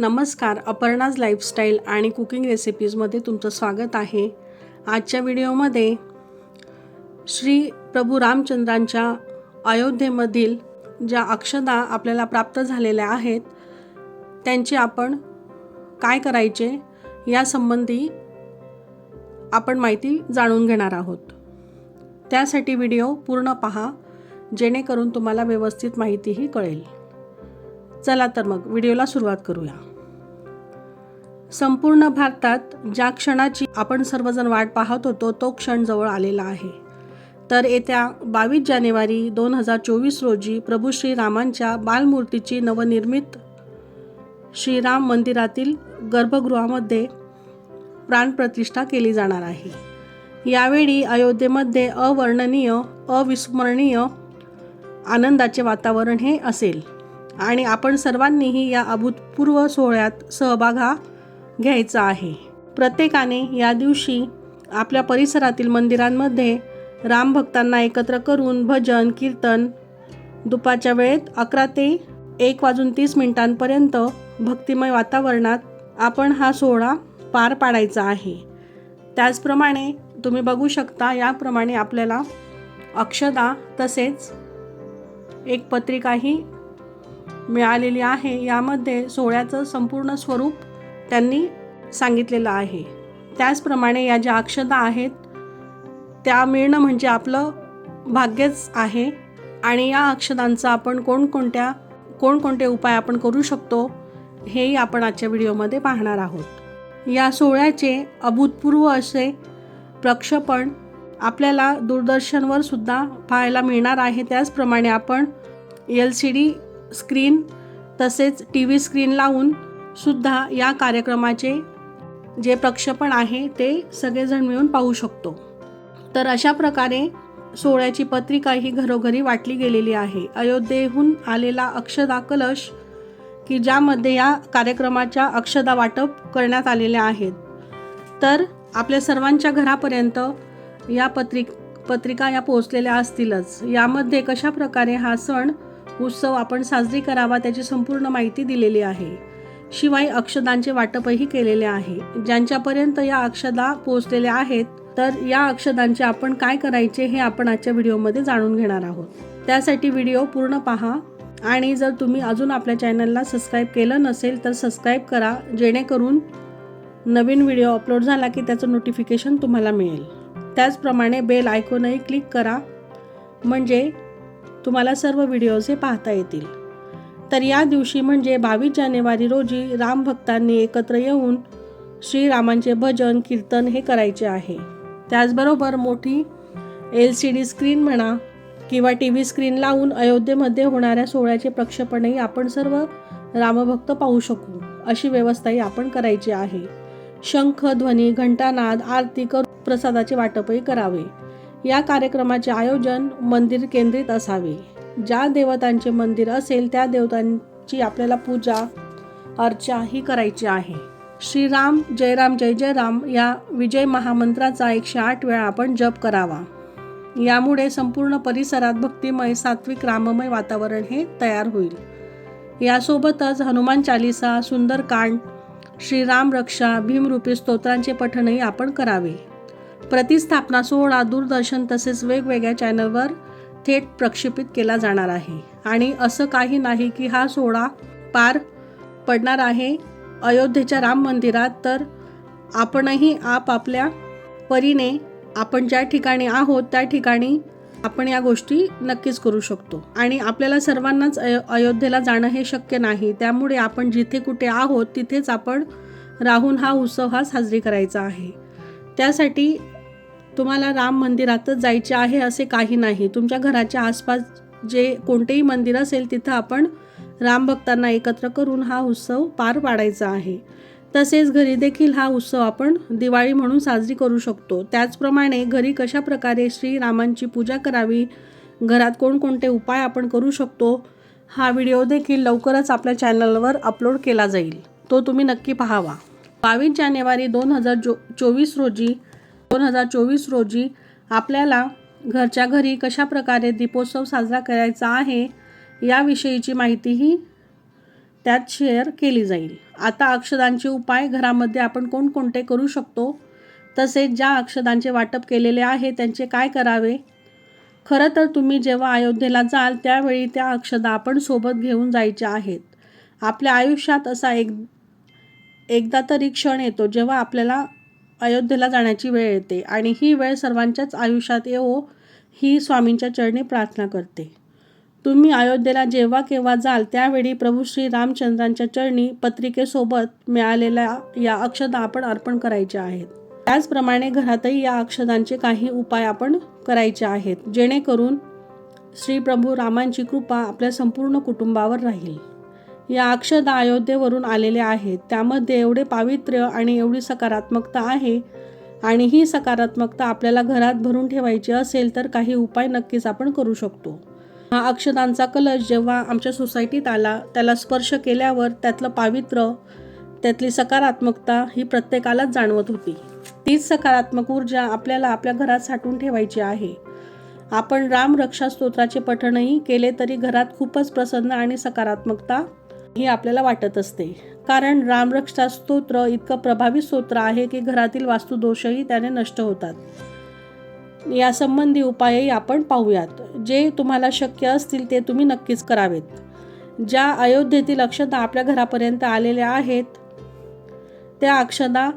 नमस्कार अपर्णाज लाईफस्टाईल आणि कुकिंग रेसिपीजमध्ये तुमचं स्वागत आहे. आजच्या व्हिडिओमध्ये श्री प्रभू रामचंद्रांच्या अयोध्येमधील ज्या अक्षदा आपल्याला प्राप्त झालेल्या आहेत त्यांची आपण काय करायचे यासंबंधी आपण माहिती जाणून घेणार आहोत. त्यासाठी व्हिडिओ पूर्ण पहा जेणेकरून तुम्हाला व्यवस्थित माहितीही कळेल. चला तर मग व्हिडिओला सुरुवात करूया. संपूर्ण भारतात ज्या क्षणाची आपण सर्वजण वाट पाहत होतो तो क्षण जवळ आलेला आहे. तर येत्या बावीस जानेवारी दोन हजार चोवीस रोजी प्रभू श्रीरामांच्या बालमूर्तीची नवनिर्मित श्रीराम मंदिरातील गर्भगृहामध्ये प्राणप्रतिष्ठा केली जाणार आहे. यावेळी अयोध्येमध्ये अवर्णनीय अविस्मरणीय आनंदाचे वातावरण हे असेल. आणि आपण सर्वांनीही या अभूतपूर्व सोहळ्यात सहभाग हा घ्यायचा आहे. प्रत्येकाने या दिवशी आपल्या परिसरातील मंदिरांमध्ये रामभक्तांना एकत्र करून भजन कीर्तन दुपारच्या वेळेत अकरा ते एक वाजून तीस मिनिटांपर्यंत भक्तिमय वातावरणात आपण हा सोहळा पार पाडायचा आहे. त्याचप्रमाणे तुम्ही बघू शकता याप्रमाणे आपल्याला अक्षदा तसेच एक पत्रिकाही मिळालेली आहे. यामध्ये सोहळ्याचं संपूर्ण स्वरूप त्यांनी सांगितलेलं आहे. त्याचप्रमाणे या ज्या अक्षता आहेत त्या मिळणं म्हणजे आपलं भाग्यच आहे. आणि या अक्षतांचा आपण कोणकोणत्या कोणकोणते उपाय आपण करू शकतो हेही आपण आजच्या व्हिडिओमध्ये पाहणार आहोत. या सोहळ्याचे अभूतपूर्व असे प्रक्षेपण आपल्याला दूरदर्शनवर सुद्धा पाहायला मिळणार आहे. त्याचप्रमाणे आपण एल सी डी स्क्रीन तसेच टी व्ही स्क्रीन लावून सुद्धा या कार्यक्रमाचे जे प्रक्षेपण आहे ते सगळेजण मिळून पाहू शकतो. तर अशा प्रकारे सोहळ्याची पत्रिका ही घरोघरी वाटली गेलेली आहे. अयोध्येहून आलेला अक्षदा कलश की ज्यामध्ये या कार्यक्रमाच्या अक्षदा वाटप करण्यात आलेल्या आहेत. तर आपल्या सर्वांच्या घरापर्यंत या पत्रिक पत्रिका या पोहोचलेल्या असतीलच. यामध्ये कशा प्रकारे हा सण उत्सव आपण साजरी करावा त्याची संपूर्ण माहिती दिलेली आहे. शिवाय अक्षदांचे वाटपही केलेले आहे. ज्यांच्यापर्यंत या अक्षदा पोहोचलेल्या आहेत तर या अक्षदांचे आपण काय करायचे हे आपण आजच्या व्हिडिओमध्ये जाणून घेणार आहोत. त्यासाठी व्हिडिओ पूर्ण पहा आणि जर तुम्ही अजून आपल्या चॅनलला सबस्क्राईब केलं नसेल तर सबस्क्राईब करा जेणेकरून नवीन व्हिडिओ अपलोड झाला की त्याचं नोटिफिकेशन तुम्हाला मिळेल. त्याचप्रमाणे बेल आयकॉनही क्लिक करा म्हणजे तुम्हाला सर्व व्हिडिओज हे पाहता येतील. तर या दिवशी म्हणजे बावीस जानेवारी रोजी रामभक्तांनी एकत्र येऊन श्रीरामांचे भजन कीर्तन हे करायचे आहे. त्याचबरोबर मोठी एल सी डी स्क्रीन म्हणा किंवा टी व्ही स्क्रीन लावून अयोध्येमध्ये होणाऱ्या सोहळ्याचे प्रक्षेपणही आपण सर्व रामभक्त पाहू शकू अशी व्यवस्थाही आपण करायची आहे. शंख ध्वनी घंटानाद आरती कर प्रसादाचे वाटपही करावे. या कार्यक्रमाचे आयोजन मंदिर केंद्रित असावे. ज्या देवतांचे मंदिर असेल त्या देवतांची आपल्याला पूजा अर्चा ही करायची आहे. श्रीराम जयराम जय जयराम या विजय महामंत्राचा एकशे आठ वेळा आपण जप करावा. यामुळे संपूर्ण परिसरात भक्तिमय सात्विक राममय वातावरण हे तयार होईल. यासोबतच हनुमान चालिसा सुंदरकांड श्रीराम रक्षा भीमरूपी स्तोत्रांचे पठणही आपण करावे. प्रतिस्थापना सोहळा दूरदर्शन तसेच वेगवेगळ्या चॅनलवर थेट प्रक्षेपित केला जाणार आहे. आणि असं काही नाही की हा सोहळा पार पडणार आहे. अयोध्येच्या राम मंदिरात तर आपणही आपापल्या परीने आपण ज्या ठिकाणी आहोत त्या ठिकाणी आपण या गोष्टी नक्कीच करू शकतो. आणि आपल्याला सर्वांनाच अयो अयोध्येला जाणं हे शक्य नाही. त्यामुळे आपण जिथे कुठे आहोत तिथेच आपण राहून हा उत्सव हा साजरी करायचा आहे. त्यासाठी तुम्हाला राम मंदिरातच जायचे आहे असे काही नाही. तुमच्या घराच्या आसपास जे कोणतेही मंदिर असेल तिथं आपण रामभक्तांना एकत्र करून हा उत्सव पार पाडायचा आहे. तसेच घरी देखील हा उत्सव आपण दिवाळी म्हणून साजरी करू शकतो. त्याचप्रमाणे घरी कशा प्रकारे श्रीरामांची पूजा करावी घरात कोणकोणते उपाय आपण करू शकतो हा व्हिडिओ देखील लवकरच आपल्या चॅनलवर अपलोड केला जाईल. तो तुम्ही नक्की पाहावा. बावीस जानेवारी दोन हजार चो चोवीस रोजी दोन हजार चोवीस रोजी आपल्याला घरच्या घरी कशा प्रकारे दीपोत्सव साजरा करायचा आहे याविषयीची माहितीही त्यात शेअर केली जाईल. आता अक्षदांचे उपाय घरामध्ये आपण कोणकोणते करू शकतो? तसेच ज्या अक्षदांचे वाटप केलेले आहे त्यांचे काय करावे? खरं तर तुम्ही जेव्हा अयोध्येला जाल त्यावेळी त्या अक्षदा आपण सोबत घेऊन जायच्या आहेत. आपल्या आयुष्यात असा एक एकदा तरी क्षण येतो जेव्हा आपल्याला अयोध्येला जाण्याची वेळ येते आणि ही वेळ सर्वांच्याच आयुष्यात येवो ही स्वामींच्या चरणी प्रार्थना करते. तुम्ही अयोध्येला जेव्हा केव्हा जाल त्यावेळी प्रभू श्री रामचंद्रांच्या चरणी पत्रिकेसोबत मिळालेल्या या अक्षदा आपण अर्पण करायच्या आहेत. त्याचप्रमाणे घरातही या अक्षदांचे काही उपाय आपण करायचे आहेत जेणेकरून श्री प्रभू रामांची कृपा आपल्या संपूर्ण कुटुंबावर राहील. या अक्षद अयोध्येवरून आलेल्या आहेत. त्यामध्ये एवढे पावित्र्य आणि एवढी सकारात्मकता आहे आणि ही सकारात्मकता आपल्याला घरात भरून ठेवायची असेल तर काही उपाय नक्कीच आपण करू शकतो. हा अक्षदांचा कलश जेव्हा आमच्या सोसायटीत आला त्याला स्पर्श केल्यावर त्यातलं पावित्र्य त्यातली सकारात्मकता ही प्रत्येकालाच जाणवत होती. तीच सकारात्मक ऊर्जा आपल्याला आपल्या घरात साठवून ठेवायची आहे. आपण राम रक्षा स्तोत्राचे पठणही केले तरी घरात खूपच प्रसन्न आणि सकारात्मकता हे आपल्याला वाटत असते. कारण रामरक्षा स्तोत्र इतकं प्रभावी स्तोत्र आहे की घरातील वास्तुदोषही त्याने नष्ट होतात. यासंबंधी उपायही आपण पाहूयात. जे तुम्हाला शक्य असतील ते तुम्ही नक्कीच करावेत. ज्या अयोध्येतील अक्षदा आपल्या घरापर्यंत आलेल्या आहेत त्या अक्षदा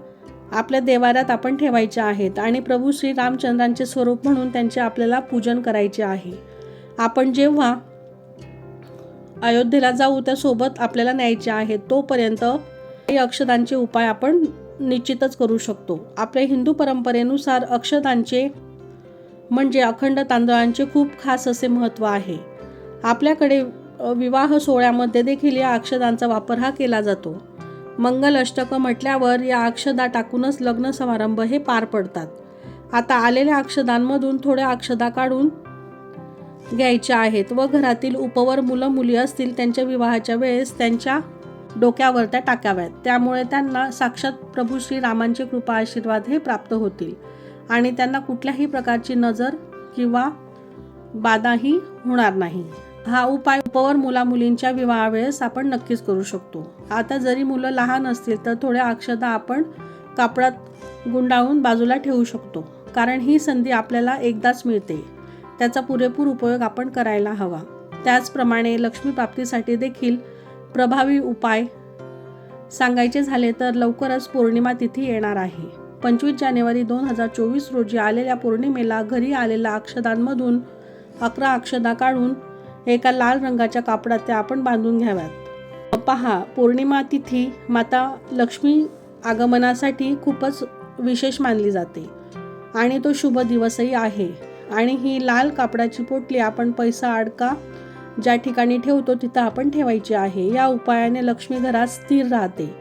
आपल्या देवाऱ्यात आपण ठेवायच्या आहेत आणि प्रभू श्री रामचंद्रांचे स्वरूप म्हणून त्यांचे आपल्याला पूजन करायचे आहे. आपण जेव्हा अयोध्येला जाऊ त्यासोबत आपल्याला न्यायचे आहेत तोपर्यंत काही अक्षदांचे उपाय आपण निश्चितच करू शकतो. आपल्या हिंदू परंपरेनुसार अक्षदांचे म्हणजे अखंड तांदळांचे खूप खास असे महत्त्व आहे. आपल्याकडे विवाह सोहळ्यामध्ये देखील या अक्षदांचा वापर हा केला जातो. मंगल अष्टक म्हटल्यावर या अक्षदा टाकूनच लग्न समारंभ हे पार पडतात. आता आलेल्या अक्षदांमधून थोड्या अक्षदा काढून घ्यायच्या आहेत व घरातील उपवर मुलं मुली असतील त्यांच्या विवाहाच्या वेळेस त्यांच्या डोक्यावर त्या टाकाव्यात. त्यामुळे त्यांना साक्षात प्रभू श्रीरामांची कृपा आशीर्वाद हे प्राप्त होतील. आणि त्यांना कुठल्याही प्रकारची नजर किंवा बाधाही होणार नाही. हा उपाय उपवर मुला मुलींच्या विवाहावेळेस आपण नक्कीच करू शकतो. आता जरी मुलं लहान असतील तर थोड्या अक्षदा आपण कापडात गुंडाळून बाजूला ठेवू शकतो. कारण ही संधी आपल्याला एकदाच मिळते. त्याचा पुरेपूर उपयोग आपण करायला हवा. त्याचप्रमाणे लक्ष्मी प्राप्तीसाठी देखील प्रभावी उपाय सांगायचे झाले तर लवकरच पौर्णिमा तिथी येणार आहे. पंचवीस जानेवारी दोन हजार चोवीस रोजी आलेल्या पौर्णिमेला घरी आलेल्या अक्षदांमधून अकरा अक्षदा काढून एका लाल रंगाच्या कापडात त्या आपण बांधून घ्याव्यात. पहा पौर्णिमा तिथी माता लक्ष्मी आगमनासाठी खूपच विशेष मानली जाते आणि तो शुभ दिवसही आहे. आणि ही लाल कापडाची पोटली आपण पैसा अडका ज्या ठिकाणी ठेवतो तिथं आपण ठेवायची आहे. या उपायाने लक्ष्मी घरात स्थिर राहते.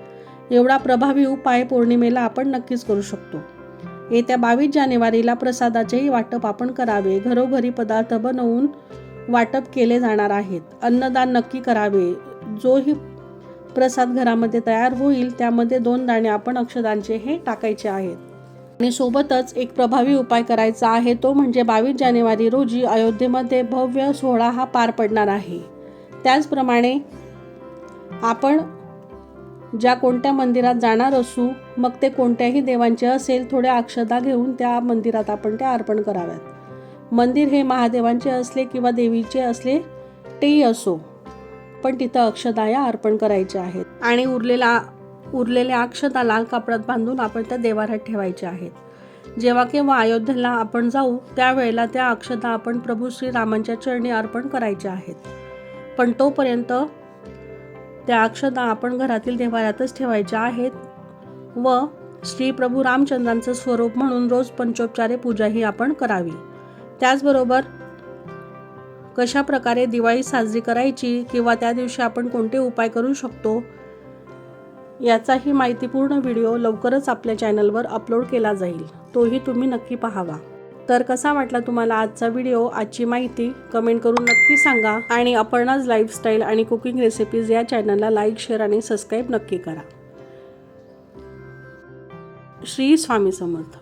एवढा प्रभावी उपाय पौर्णिमेला आपण नक्कीच करू शकतो. येत्या बावीस जानेवारीला प्रसादाचेही वाटप आपण करावे. घरोघरी पदार्थ बनवून वाटप केले जाणार आहेत. अन्नदान नक्की करावे. जोही प्रसाद घरामध्ये तयार होईल त्यामध्ये दोन दाणे आपण अक्षदांचे हे टाकायचे आहेत. आणि सोबतच एक प्रभावी उपाय करायचा आहे तो म्हणजे बावीस जानेवारी रोजी अयोध्येमध्ये भव्य सोहळा हा पार पडणार आहे. त्याचप्रमाणे आपण ज्या कोणत्या मंदिरात जाणार असू मग ते कोणत्याही देवांचे असेल थोड्या अक्षदा घेऊन त्या मंदिरात आपण त्या अर्पण कराव्यात. मंदिर हे महादेवांचे असले किंवा देवीचे असले तेही असो पण तिथं अक्षदाया अर्पण करायच्या आहेत. आणि उरलेला उरलेल्या अक्षता लाल कापडात बांधून आपण त्या देवाऱ्यात ठेवायच्या आहेत. जेव्हा केव्हा अयोध्येला आपण जाऊ त्यावेळेला त्या अक्षता आपण प्रभू श्री रामांच्या चरणी अर्पण करायच्या आहेत. पण तोपर्यंत त्या अक्षता आपण घरातील देवाऱ्यातच ठेवायच्या आहेत व श्री प्रभू रामचंद्रांचं स्वरूप म्हणून रोज पंचोपचारे पूजा ही आपण करावी. त्याचबरोबर कशा प्रकारे दिवाळी साजरी करायची किंवा त्या दिवशी आपण कोणते उपाय करू शकतो याचाही माहितीपूर्ण व्हिडिओ लवकरच आपल्या चॅनलवर अपलोड केला जाईल. तोही तुम्ही नक्की पाहावा. तर कसा वाटला तुम्हाला आजचा व्हिडिओ? आजची माहिती कमेंट करून नक्की सांगा आणि अपर्णाज लाईफस्टाईल आणि कुकिंग रेसिपीज या चॅनलला लाईक शेअर आणि सबस्क्राईब नक्की करा. श्री स्वामी समर्थ.